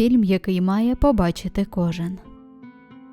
Фільм, який має побачити кожен.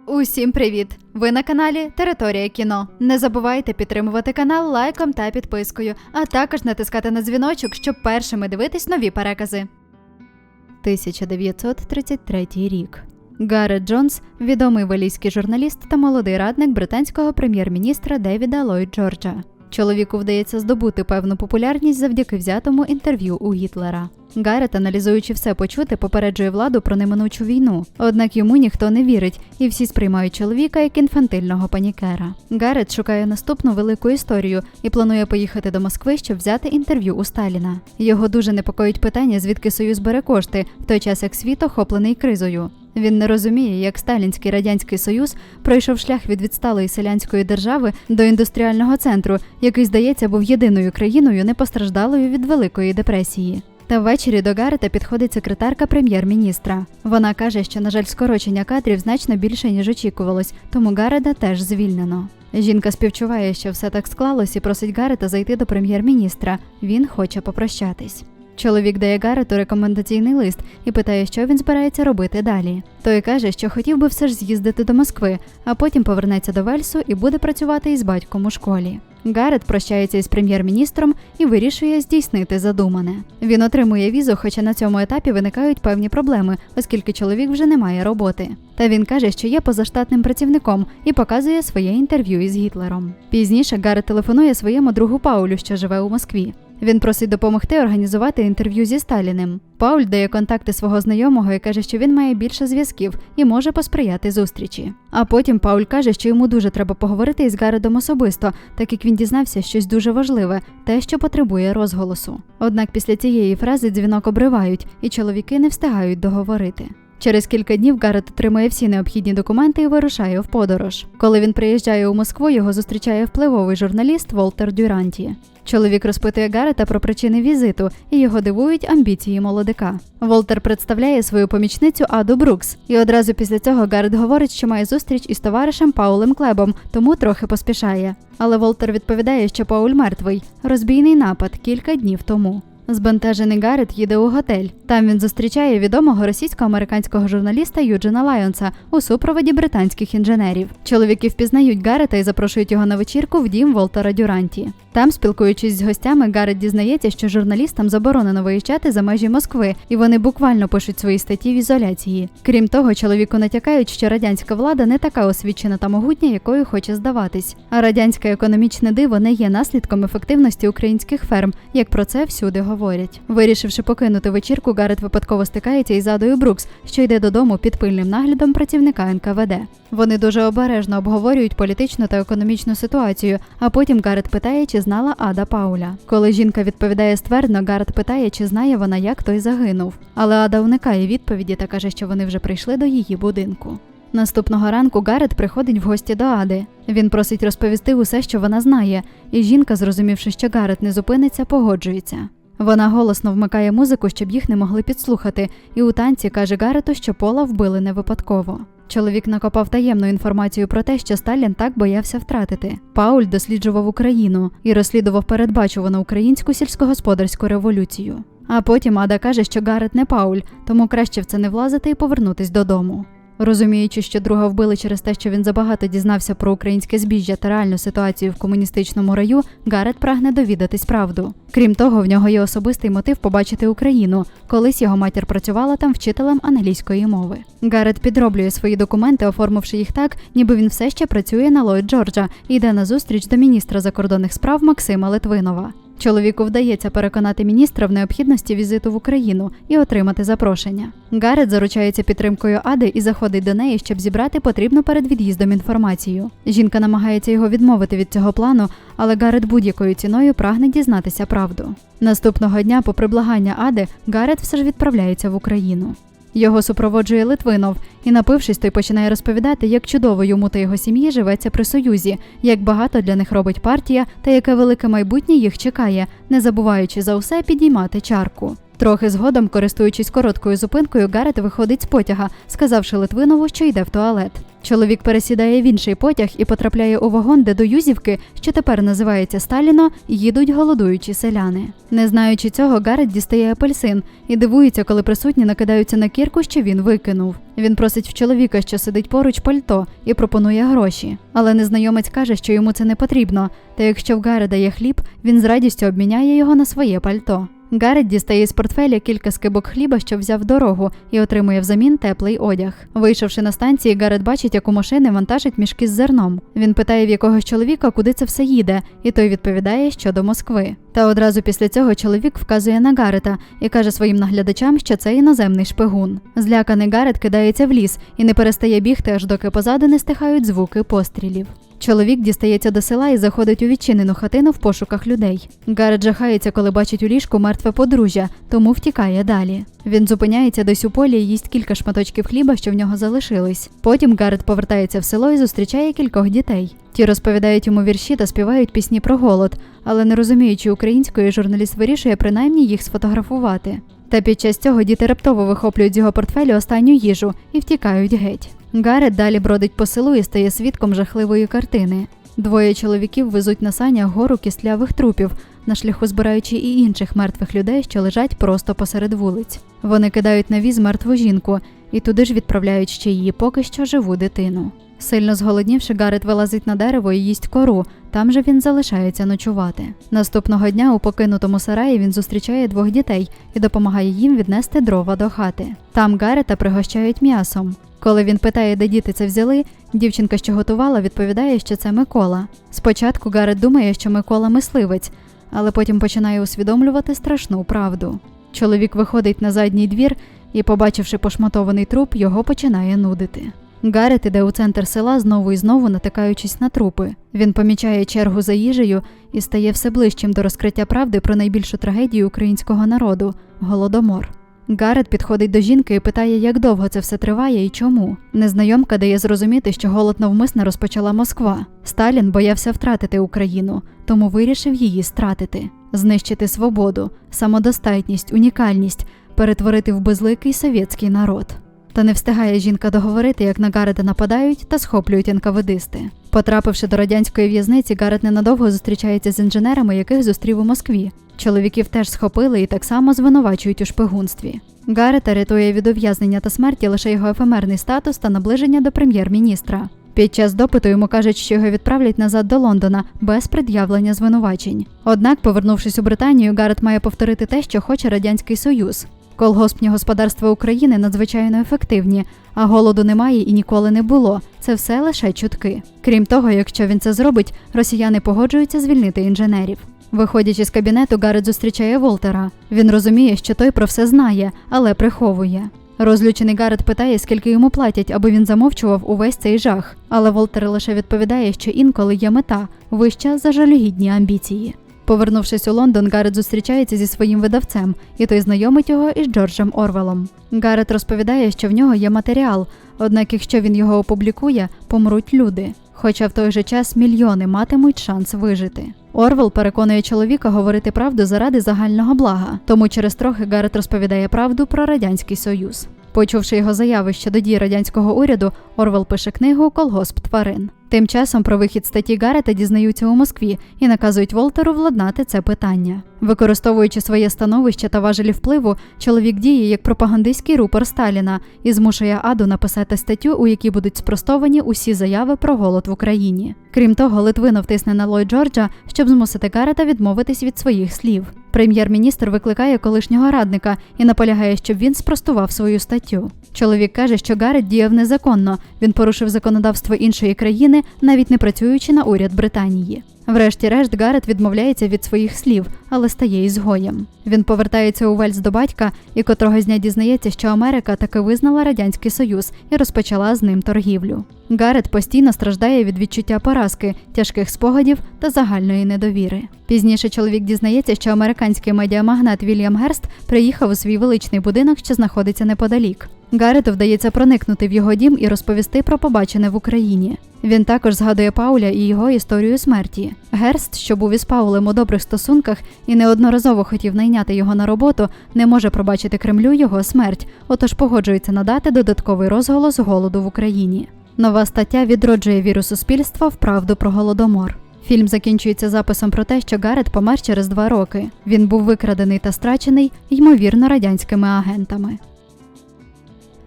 Усім привіт! Ви на каналі Територія кіно. Не забувайте підтримувати канал лайком та підпискою, а також натискати на дзвіночок, щоб першими дивитись нові перекази. 1933 рік. Гаррет Джонс, відомий валійський журналіст та молодий радник британського прем'єр-міністра Девіда Ллойд Джорджа. Чоловіку вдається здобути певну популярність завдяки взятому інтерв'ю у Гітлера. Гаррет, аналізуючи все почуте, попереджує владу про неминучу війну. Однак йому ніхто не вірить, і всі сприймають чоловіка як інфантильного панікера. Гаррет шукає наступну велику історію і планує поїхати до Москви, щоб взяти інтерв'ю у Сталіна. Його дуже непокоїть питання, звідки Союз бере кошти, в той час як світ охоплений кризою. Він не розуміє, як Сталінський радянський союз пройшов шлях від відсталої селянської держави до індустріального центру, який, здається, був єдиною країною, не постраждалою від Великої депресії. Та ввечері до Гарета підходить секретарка прем'єр-міністра. Вона каже, що, на жаль, скорочення кадрів значно більше, ніж очікувалось, тому Гарета теж звільнено. Жінка співчуває, що все так склалось і просить Гарета зайти до прем'єр-міністра. Він хоче попрощатись. Чоловік дає Гарету рекомендаційний лист і питає, що він збирається робити далі. Той каже, що хотів би все ж з'їздити до Москви, а потім повернеться до Вельсу і буде працювати із батьком у школі. Гарет прощається із прем'єр-міністром і вирішує здійснити задумане. Він отримує візу, хоча на цьому етапі виникають певні проблеми, оскільки чоловік вже не має роботи. Та він каже, що є позаштатним працівником і показує своє інтерв'ю із Гітлером. Пізніше Гарет телефонує своєму другу Паулю, що живе у Москві. Він просить допомогти організувати інтерв'ю зі Сталіним. Пауль дає контакти свого знайомого і каже, що він має більше зв'язків і може посприяти зустрічі. А потім Пауль каже, що йому дуже треба поговорити із Гаредом особисто, так як він дізнався щось дуже важливе, те, що потребує розголосу. Однак після цієї фрази дзвінок обривають, і чоловіки не встигають договорити. Через кілька днів Гарет отримує всі необхідні документи і вирушає в подорож. Коли він приїжджає у Москву, його зустрічає впливовий журналіст Волтер Дюранті. Чоловік розпитує Гарета про причини візиту, і його дивують амбіції молодика. Волтер представляє свою помічницю Аду Брукс, і одразу після цього Гарет говорить, що має зустріч із товаришем Паулем Клебом, тому трохи поспішає. Але Волтер відповідає, що Пауль мертвий, розбійний напад кілька днів тому. Збентежений Гарет їде у готель. Там він зустрічає відомого російсько-американського журналіста Юджина Лайонса у супроводі британських інженерів. Чоловіки впізнають Гарета і запрошують його на вечірку в дім Волтера Дюранті. Там, спілкуючись з гостями, Гарет дізнається, що журналістам заборонено виїжджати за межі Москви, і вони буквально пишуть свої статті в ізоляції. Крім того, чоловіку натякають, що радянська влада не така освічена та могутня, якою хоче здаватись. А радянське економічне диво не є наслідком ефективності українських ферм, як про це всюди говорять. Вирішивши покинути вечірку, Гарет випадково стикається із Адою Брукс, що йде додому під пильним наглядом працівника НКВД. Вони дуже обережно обговорюють політичну та економічну ситуацію, а потім Гарет питає, чи знала Ада Пауля. Коли жінка відповідає ствердно, Гарет питає, чи знає вона, як той загинув. Але Ада уникає відповіді та каже, що вони вже прийшли до її будинку. Наступного ранку Гарет приходить в гості до Ади. Він просить розповісти усе, що вона знає, і жінка, зрозумівши, що Гарет не зупиниться, погоджується. Вона голосно вмикає музику, щоб їх не могли підслухати, і у танці каже Гарету, що Пола вбили не випадково. Чоловік накопав таємну інформацію про те, що Сталін так боявся втратити. Пауль досліджував Україну і розслідував передбачувану українську сільськогосподарську революцію. А потім Ада каже, що Гарет не Пауль, тому краще в це не влазити і повернутись додому. Розуміючи, що друга вбили через те, що він забагато дізнався про українське збіжжя та реальну ситуацію в комуністичному раю, Гарет прагне довідатись правду. Крім того, в нього є особистий мотив побачити Україну. Колись його матір працювала там вчителем англійської мови. Гарет підроблює свої документи, оформивши їх так, ніби він все ще працює на Ллойд Джорджа і йде на зустріч до міністра закордонних справ Максима Литвинова. Чоловіку вдається переконати міністра в необхідності візиту в Україну і отримати запрошення. Гарет заручається підтримкою Ади і заходить до неї, щоб зібрати потрібну перед від'їздом інформацію. Жінка намагається його відмовити від цього плану, але Гарет будь-якою ціною прагне дізнатися правду. Наступного дня, попри благання Ади, Гарет все ж відправляється в Україну. Його супроводжує Литвинов, і, напившись, той починає розповідати, як чудово йому та його сім'ї живеться при союзі, як багато для них робить партія та яке велике майбутнє їх чекає, не забуваючи за усе підіймати чарку. Трохи згодом, користуючись короткою зупинкою, Гарет виходить з потяга, сказавши Литвинову, що йде в туалет. Чоловік пересідає в інший потяг і потрапляє у вагон, де до Юзівки, що тепер називається Сталіно, їдуть голодуючі селяни. Не знаючи цього, Гарет дістає апельсин і дивується, коли присутні накидаються на кірку, що він викинув. Він просить в чоловіка, що сидить поруч пальто, і пропонує гроші. Але незнайомець каже, що йому це не потрібно, та якщо в Гареда є хліб, він з радістю обміняє його на своє пальто. Гарет дістає з портфеля кілька скибок хліба, що взяв дорогу, і отримує взамін теплий одяг. Вийшовши на станції, Гарет бачить, як у машини вантажать мішки з зерном. Він питає в якогось чоловіка, куди це все їде, і той відповідає, що до Москви. Та одразу після цього чоловік вказує на Гарета і каже своїм наглядачам, що це іноземний шпигун. Зляканий Гарет кидається в ліс і не перестає бігти, аж доки позаду не стихають звуки пострілів. Чоловік дістається до села і заходить у відчинену хатину в пошуках людей. Гарет жахається, коли бачить у ліжку мертве подружжя, тому втікає далі. Він зупиняється десь у полі і їсть кілька шматочків хліба, що в нього залишились. Потім Гарет повертається в село і зустрічає кількох дітей. Ті розповідають йому вірші та співають пісні про голод, але не розуміючи української, журналіст вирішує принаймні їх сфотографувати. Та під час цього діти раптово вихоплюють з його портфелю останню їжу і втікають геть. Гарет далі бродить по селу і стає свідком жахливої картини. Двоє чоловіків везуть на санях гору кістлявих трупів, на шляху збираючи і інших мертвих людей, що лежать просто посеред вулиць. Вони кидають на віз мертву жінку і туди ж відправляють ще її поки що живу дитину. Сильно зголоднівши, Гарет вилазить на дерево і їсть кору. Там же він залишається ночувати. Наступного дня у покинутому сараї він зустрічає двох дітей і допомагає їм віднести дрова до хати. Там Гарета пригощають м'ясом. Коли він питає, де діти це взяли, дівчинка, що готувала, відповідає, що це Микола. Спочатку Гарет думає, що Микола мисливець, але потім починає усвідомлювати страшну правду. Чоловік виходить на задній двір і, побачивши пошматований труп, його починає нудити. Гарет іде у центр села знову і знову натикаючись на трупи. Він помічає чергу за їжею і стає все ближчим до розкриття правди про найбільшу трагедію українського народу голодомор. Гарет підходить до жінки і питає, як довго це все триває і чому. Незнайомка дає зрозуміти, що голод навмисно розпочала Москва. Сталін боявся втратити Україну, тому вирішив її стратити, знищити свободу, самодостатність, унікальність, перетворити в безликий совєтський народ. Та не встигає жінка договорити, як на Гарета нападають та схоплюють НКВДисти. Потрапивши до радянської в'язниці, Гарет ненадовго зустрічається з інженерами, яких зустрів у Москві. Чоловіків теж схопили і так само звинувачують у шпигунстві. Гарета рятує від ув'язнення та смерті лише його ефемерний статус та наближення до прем'єр-міністра. Під час допиту йому кажуть, що його відправлять назад до Лондона без пред'явлення звинувачень. Однак, повернувшись у Британію, Гарет має повторити те, що хоче радянський союз. Колгоспні господарства України надзвичайно ефективні, а голоду немає і ніколи не було. Це все лише чутки. Крім того, якщо він це зробить, росіяни погоджуються звільнити інженерів. Виходячи з кабінету, Гарет зустрічає Волтера. Він розуміє, що той про все знає, але приховує. Розлючений Гарет питає, скільки йому платять, аби він замовчував увесь цей жах. Але Волтер лише відповідає, що інколи є мета вища за жалюгідні амбіції. Повернувшись у Лондон, Гарет зустрічається зі своїм видавцем, і той знайомить його із Джорджем Орвелом. Гарет розповідає, що в нього є матеріал, однак якщо він його опублікує, помруть люди. Хоча в той же час мільйони матимуть шанс вижити. Орвел переконує чоловіка говорити правду заради загального блага, тому через трохи Гарет розповідає правду про радянський союз. Почувши його заяви щодо дій радянського уряду, Орвел пише книгу Колгосп тварин. Тим часом про вихід статті Гарета дізнаються у Москві і наказують Волтеру владнати це питання. Використовуючи своє становище та важелі впливу, чоловік діє як пропагандистський рупор Сталіна і змушує Аду написати статтю, у якій будуть спростовані усі заяви про голод в Україні. Крім того, Литвинов тисне на Ллойд Джорджа, щоб змусити Гарета відмовитись від своїх слів. Прем'єр-міністр викликає колишнього радника і наполягає, щоб він спростував свою статтю. Чоловік каже, що Гаррет діяв незаконно. Він порушив законодавство іншої країни, навіть не працюючи на уряд Британії. Врешті-решт, Гарет відмовляється від своїх слів, але стає ізгоєм. Він повертається у Вельс до батька і котрого дня дізнається, що Америка таки визнала радянський союз і розпочала з ним торгівлю. Гарет постійно страждає від відчуття поразки, тяжких спогадів та загальної недовіри. Пізніше чоловік дізнається, що американський медіамагнат Вільям Герст приїхав у свій величний будинок, що знаходиться неподалік. Гарету вдається проникнути в його дім і розповісти про побачене в Україні. Він також згадує Пауля і його історію смерті. Герст, що був із Паулем у добрих стосунках і неодноразово хотів найняти його на роботу, не може пробачити Кремлю його смерть, отож погоджується надати додатковий розголос голоду в Україні. Нова стаття відроджує віру суспільства в правду про голодомор. Фільм закінчується записом про те, що Гарет помер через два роки. Він був викрадений та страчений, ймовірно, радянськими агентами.